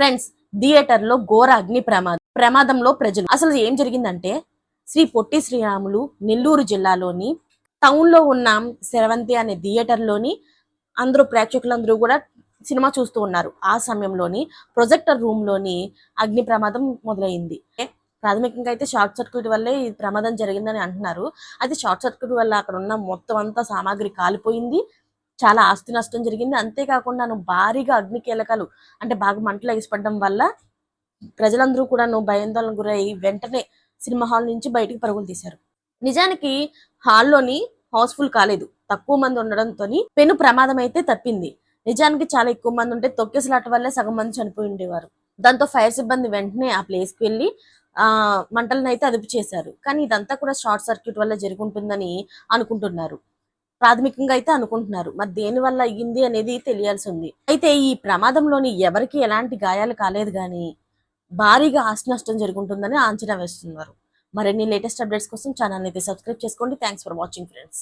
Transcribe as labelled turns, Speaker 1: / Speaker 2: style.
Speaker 1: Friends థియేటర్లో ఘోర అగ్ని ప్రమాదం. ప్రమాదంలో ప్రజలు. అసలు ఏం జరిగిందంటే శ్రీ పొట్టి శ్రీరాములు నెల్లూరు జిల్లాలోని టౌన్లో ఉన్న శరవంతి అనే థియేటర్లోని అందరూ ప్రేక్షకులందరూ కూడా సినిమా చూస్తూ ఉన్నారు. ఆ సమయంలోని ప్రొజెక్టర్ రూమ్లోని అగ్ని ప్రమాదం మొదలైంది. ప్రాథమికంగా అయితే షార్ట్ సర్క్యూట్ వల్లే ఈ ప్రమాదం జరిగిందని అంటున్నారు. అది షార్ట్ సర్క్యూట్ వల్ల అక్కడ ఉన్న మొత్తం అంతా సామాగ్రి కాలిపోయింది. చాలా ఆస్తి నష్టం జరిగింది. అంతేకాకుండా భారీగా అగ్ని కీలకాలు అంటే బాగా మంటలు ఎగిసిపడడం వల్ల ప్రజలందరూ కూడా నువ్వు భయాందోళన గురై వెంటనే సినిమా హాల్ నుంచి బయటికి పరుగులు తీశారు. నిజానికి హాల్లోని హౌస్ఫుల్ కాలేదు. తక్కువ మంది ఉండడంతో పెను ప్రమాదం అయితే తప్పింది. నిజానికి చాలా ఎక్కువ మంది ఉంటే తొక్కేసలాట వల్లే సగం మంది చనిపోయి ఉండేవారు. దాంతో ఫైర్ సిబ్బంది వెంటనే ఆ ప్లేస్కి వెళ్ళి ఆ మంటలను అయితే అదుపు చేశారు. కానీ ఇదంతా కూడా షార్ట్ సర్క్యూట్ వల్ల జరుగుంటుందని అనుకుంటున్నారు. ప్రాథమికంగా అయితే అనుకుంటున్నారు. మరి దేని వల్ల అయ్యింది అనేది తెలియాల్సి ఉంది అయితే ఈ ప్రమాదంలోని ఎవరికి ఎలాంటి గాయాలు కాలేదు కానీ భారీగా ఆస్తి నష్టం జరుగుంటుందని అంచనా వేస్తున్నారు. మరిన్ని లేటెస్ట్ అప్డేట్స్ కోసం ఛానల్ అయితే సబ్స్క్రైబ్ చేసుకోండి. Thanks for watching friends.